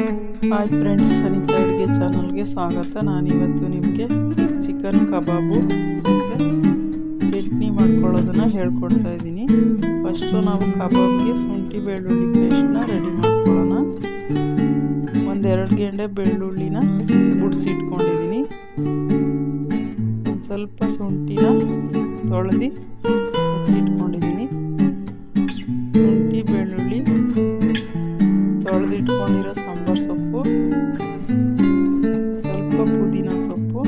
Hi friends Anita ಅಡುಗೆ ಚಾನಲ್ಗೆ ಸ್ವಾಗತ. ನಾನಿವತ್ತು ನಿಮಗೆ ಚಿಕನ್ ಕಬಾಬು ಚಟ್ನಿ ಮಾಡ್ಕೊಳ್ಳೋದನ್ನು ಹೇಳ್ಕೊಡ್ತಾ ಇದ್ದೀನಿ. ಫಸ್ಟು ನಾವು ಕಬಾಬ್ಗೆ ಶುಂಠಿ ಬೆಳ್ಳುಳ್ಳಿ ಪೇಸ್ಟ್ನ ರೆಡಿ ಮಾಡ್ಕೊಳ್ಳೋಣ. ಒಂದೆರಡು ಗಂಟೆ ಬೆಳ್ಳುಳ್ಳಿನ ಗುಡಿಸಿಟ್ಕೊಂಡಿದ್ದೀನಿ ಸ್ವಲ್ಪ ಶುಂಠಿನ ತೊಳೆದು ಹಚ್ಚಿಟ್ಕೊಂಡಿದ್ದೀನಿ. ಪುದೀನ ಸೊಪ್ಪು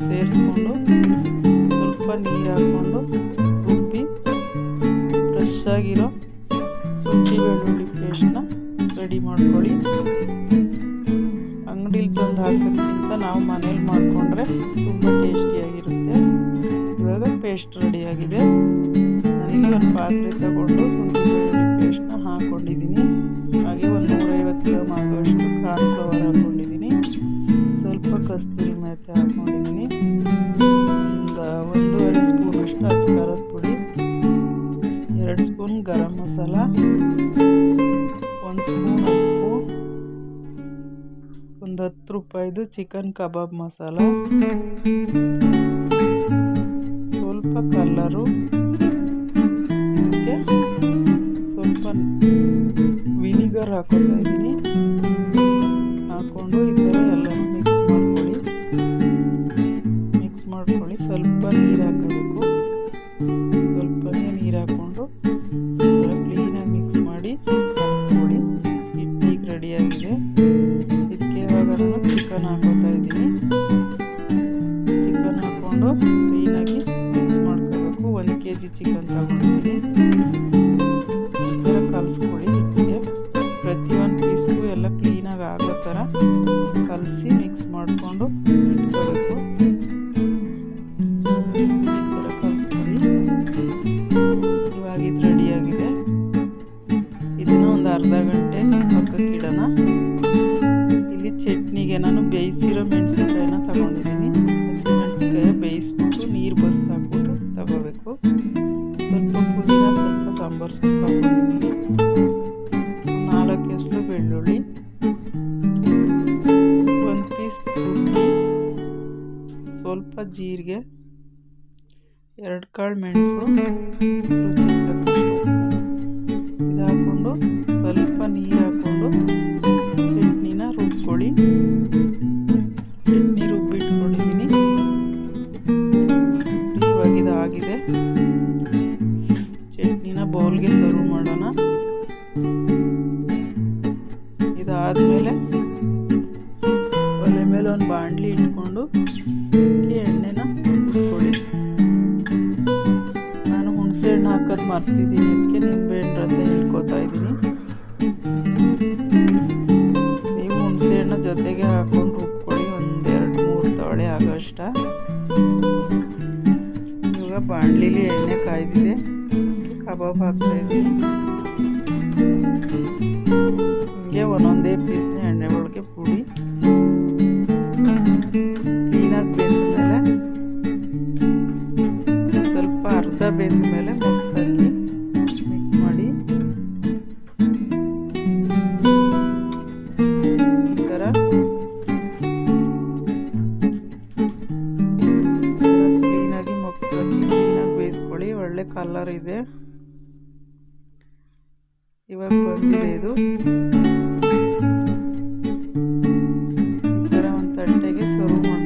ಸೇರಿಸ್ಕೊಂಡು ಸ್ವಲ್ಪ ನೀರು ಹಾಕ್ಕೊಂಡು ರುಬ್ಬಿ ಫ್ರೆಶ್ ಆಗಿರೋ ಶುಂಠಿ ಬೆಳ್ಳುಳ್ಳಿ ಪೇಸ್ಟ್ನ ರೆಡಿ ಮಾಡ್ಕೊಳ್ಳಿ. ಅಂಗಡಿಲಿ ತಂದು ಹಾಕೋದ್ಕಿಂತ ನಾವು ಮನೇಲಿ ಮಾಡಿಕೊಂಡ್ರೆ ತುಂಬ ಟೇಸ್ಟಿಯಾಗಿರುತ್ತೆ ಇವಾಗ ಪೇಸ್ಟ್ ರೆಡಿಯಾಗಿದೆ ನನಗೆ ಒಂದು ಪಾತ್ರೆ ತಗೊಂಡು ಮಸಾಲ ಒಂದು ಸ್ಪೂನ್ ಉಪ್ಪು ಒಂದು ಹತ್ತು ರೂಪಾಯಿದು ಚಿಕನ್ ಕಬಾಬ್ ಮಸಾಲ. ಸ್ವಲ್ಪ ಕಲ್ಲರು. ಇದಕ್ಕೆ ಸ್ವಲ್ಪ ವಿನಿಗರ್ ಹಾಕೋತಾ ಇದ್ದೀನಿ. ಹಾಕ್ಕೊಂಡು ಈ ಥರ ಎಲ್ಲನೂ ಮಿಕ್ಸ್ ಮಾಡ್ಕೊಳ್ಳಿ. ಮಿಕ್ಸ್ ಮಾಡ್ಕೊಳ್ಳಿ. ಸ್ವಲ್ಪ ನೀರು ಹಾಕಬೇಕು. ಸ್ವಲ್ಪನೇ ನೀರು ಹಾಕ್ಕೊಂಡು ಥರ ಕಲಸಿ ಮಿಕ್ಸ್ ಮಾಡಿಕೊಂಡು ಇಟ್ಕೋಬೇಕು. ಕಲಿಸ್ಕೊಳ್ಳಿ. ರೆಡಿಯಾಗಿದೆ ಇದನ್ನು ಒಂದು ಅರ್ಧ ಗಂಟೆ ಪಕ್ಕಕ್ಕೆ ಇಡೋಣ. ಇಲ್ಲಿ ಚಟ್ನಿಗೆ ನಾನು ಬೇಯಿಸಿರೋ ಮೆಣಸಿನ್ಕಾಯಿನ ತಗೊಂಡಿದ್ದೀನಿ. ಹಸಿ ಮೆಣಸಿನ್ಕಾಯಿ ಬೇಯಿಸ್ಬಿಟ್ಟು ನೀರು ಬಸ್ದು ಹಾಕ್ಬಿಟ್ಟು ತಗೋಬೇಕು. ಸ್ವಲ್ಪ ಪುದೀನ, ಸ್ವಲ್ಪ ಸಾಂಬಾರು ಸೊಪ್ಪು ಹಾಕೊಂಡಿದ್ದೀನಿ ನಾಲ್ಕು ಎಷ್ಟು ಬೆಳ್ಳುಳ್ಳಿ. ಶುಂಠಿ ಸ್ವಲ್ಪ ಜೀರಿಗೆ, ಎರಡು ಕಾಳು ಮೆಣಸು ಇದು ಹಾಕ್ಕೊಂಡು ಸ್ವಲ್ಪ ನೀರು ಹಾಕ್ಕೊಂಡು ಚಟ್ನಿನ ರುಬ್ಕೊಳ್ಳಿ. ಚಟ್ನಿ ರುಬ್ಬಿಟ್ಕೊಂಡಿದ್ದೀನಿ ಇವಾಗ ಇದಾಗಿದೆ. ಚಟ್ನಿನ ಬೌಲ್ಗೆ ಸರ್ವ್ ಮಾಡೋಣ. ಇದಾದಮೇಲೆ ಹಾಕೋದು ಮರ್ತಿದ್ದೀನಿ ಅದಕ್ಕೆ ನಿಂಬೆಹಣ್ಣು ರಸ ಇಟ್ಕೋತಾ ಇದ್ದೀನಿ. ನೀವು ಹುಣಸೆ ಹಣ್ಣು ಜೊತೆಗೆ ಹಾಕೊಂಡು ರುಬ್ಕೊಳ್ಳಿ ಒಂದೆರಡು ಮೂರು ತವಳೆ ಆಗೋಷ್ಟ. ಇವಾಗ ಬಾಣಲಿಲಿ ಎಣ್ಣೆ ಕಾಯ್ದಿದೆ. ಕಬಾಬ್ ಹಾಕ್ತಾ ಇದ್ದೀನಿ. ಸ್ವಲ್ಪ ಅರ್ಧ ಬೆಂದ ಮೇಲೆ ಮುಚ್ಚಾಕಿ ಮಿಕ್ಸ್ ಮಾಡಿ. ಥರ ಕ್ಲೀನಾಗಿ ಮುಚ್ಚಾಕಿ ಕ್ಲೀನಾಗಿ ಬೇಯಿಸ್ಕೊಳ್ಳಿ. ಒಳ್ಳೆ ಕಲರ್ ಇದೆ. ಇವಾಗ ಬಂದಿದೆ ಇದು. ಈ ಥರ ಒಂದು ತಟ್ಟೆಗೆ ಸರ್ವ್ ಮಾಡ್ಕೊಳ್ಳಿ.